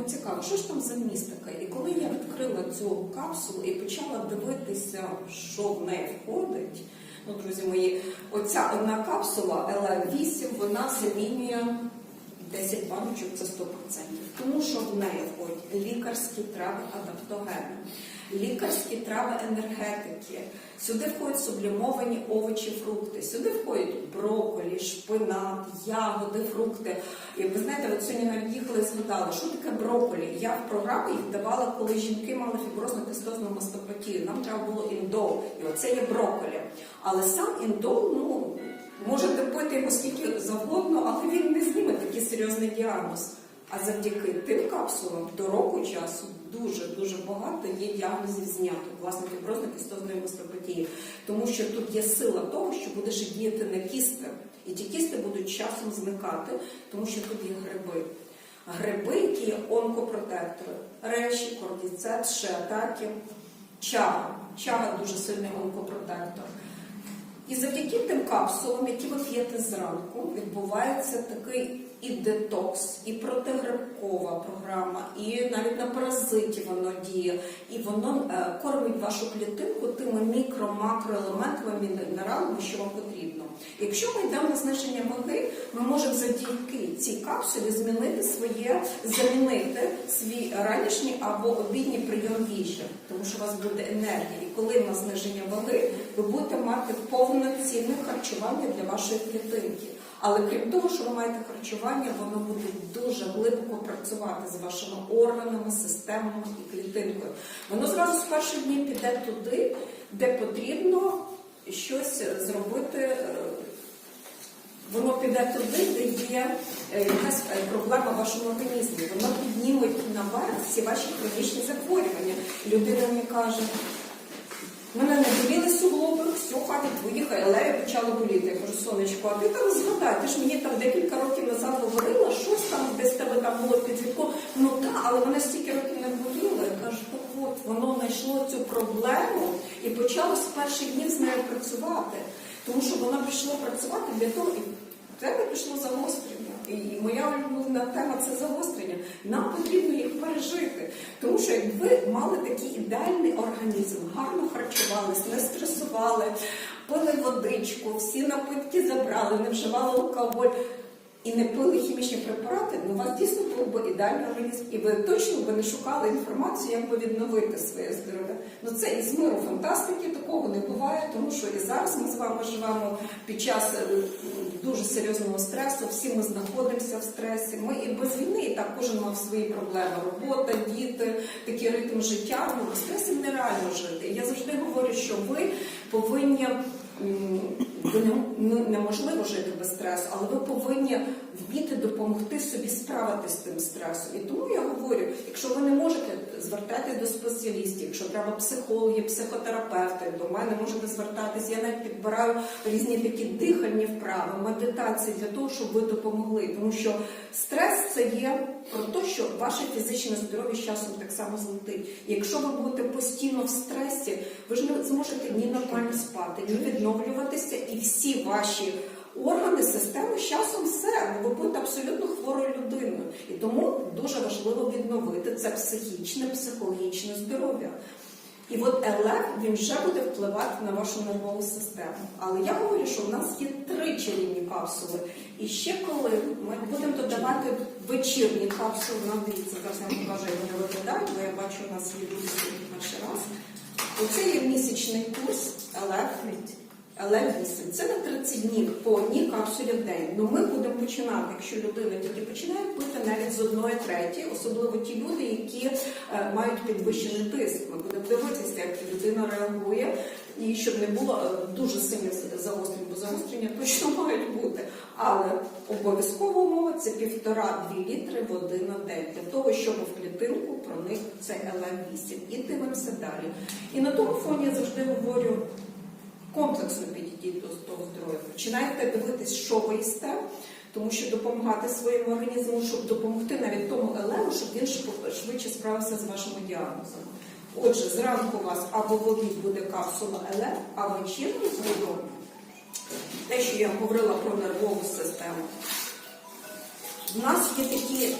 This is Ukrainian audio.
думаю, цікаво, що ж там за містика? І коли я відкрила цю капсулу і почала дивитися, що в неї входить, ну, друзі мої, оця одна капсула L8, вона замінює 10 баночок, це 100%. Тому що в неї входять лікарські трави адаптогени, лікарські трави енергетики. Сюди входять сублімовані овочі, фрукти. Сюди входять брокколі, шпинат, ягоди, фрукти. І ви знаєте, от сьогодні навіть їхали і згадали, що таке брокколі. Я в програму їх давала, коли жінки мали фіброзну кистозну мастопатію. Нам треба було індол. І оце є брокколі. Але сам індол, ну. Можете пити його скільки завгодно, але він не зніме такий серйозний діагноз. А завдяки тим капсулам до року часу дуже дуже багато є діагнозів знято власне фіброзної кістозної мастопатії. Тому що тут є сила того, що буде ще діяти на кісти, і ті кісти будуть часом зникати, тому що тут є гриби. Гриби, які є онкопротектори, реші, кордіцепс, шиатаки, чага. Чага дуже сильний онкопротектор. І завдяки тим капсулам, які ви п'єте зранку, відбувається такий і детокс, і протигрибкова програма, і навіть на паразитів воно діє, і воно е, кормить вашу клітинку тими мікро-макроелементами, мінералами, що вам потрібно. Якщо ми йдемо на зниження ваги, ми можемо завдяки цій капсулі змінити своє, замінити свій ранішній або обідній прийом їжі, тому що у вас буде енергія. І коли на зниження ваги, ви будете мати повноцінне харчування для вашої клітинки. Але крім того, що ви маєте харчування, воно буде дуже глибоко працювати з вашими органами, системами і клітинкою. Воно зразу з перших днів піде туди, де потрібно щось зробити. е, Воно піде туди, де є е, якась е, проблема в вашому організмі. Воно підніме наверх всі ваші хронічні захворювання. Людина мені каже, мене не боліли суглоби, все, хватить, виїхай, але я почала боліти. Я кажу, сонечко, а ти там згадай, ти ж мені там декілька років назад говорила, щось там десь тебе там було під віком. Ну так, але мене стільки років не боліло. Я кажу, так от воно знайшло цю проблему і почало з перших днів з нею працювати. Тому що воно пішло працювати для того, і в тебе пішло загострення. І моя улюблена тема це загострення. Нам потрібно їх пережити. Тому що як ви мали такий ідеальний організм, гарно харчувались, не стресували, пили водичку, всі напитки забрали, не вживали алкоголь. І не пили хімічні препарати, ну у вас дійсно був би ідеальний організм, і ви точно би не шукали інформацію, як би відновити своє здоров'я. Ну це із миру фантастики такого не буває, тому що і зараз ми з вами живемо під час е, дуже серйозного стресу. Всі ми знаходимося в стресі. Ми і без війни і так кожен мав свої проблеми. Робота, діти, такий ритм життя. Ну без стресів нереально жити. Я завжди говорю, що ви повинні. ви ну, неможливо жити без стресу, але ви повинні вміти допомогти собі справитися з тим стресом. І тому я говорю, якщо ви не можете звертатись до спеціалістів, якщо треба психологи, психотерапевти, до мене можете звертатись. Я навіть підбираю різні такі дихальні вправи, медитації для того, щоб ви допомогли. Тому що стрес це є про те, що ваше фізичне здоров'я з часом так само злетить. Якщо ви будете постійно в стресі, ви ж не зможете ні нормально спати, ні відновлюватися, і всі ваші органи, системи з часом все, ну, ви будете абсолютно хворою людиною. І тому дуже важливо відновити це психічне, психологічне здоров'я. І от ЛФ він вже буде впливати на вашу нервову систему. Але я говорю, що в нас є три чарівні капсули. І ще коли ми будемо додавати вечірні капсули, нам дивіться, зараз я вам покажу, як вони виглядають, бо я бачу, у нас є люди перший раз. Оце є місячний курс ЛФ. ЛФ-8. Це на 30 днів по одній капсулі в день. Ну ми будемо починати, якщо людина тільки починає пити навіть з одної третьої, особливо ті люди, які е, мають підвищений тиск. Ми будемо дивитися, як людина реагує, і щоб не було е, дуже сильних загострень, бо загострення точно мають бути. Але обов'язкова умова це півтора-дві літри води на день для того, щоб в клітинку проник цей ЛФ-8. І дивимося далі. І на тому фоні я завжди говорю комплексно підійдіть до того здоров'я. Починайте дивитись, що ви їсте, тому що допомагати своєму організму, щоб допомогти навіть тому елему, щоб він швидше- справився з вашими діагнозами. Отже, зранку у вас або в обід буде капсула ЛФ, а вечірню зробимо те, що я говорила про нервову систему. У нас є такі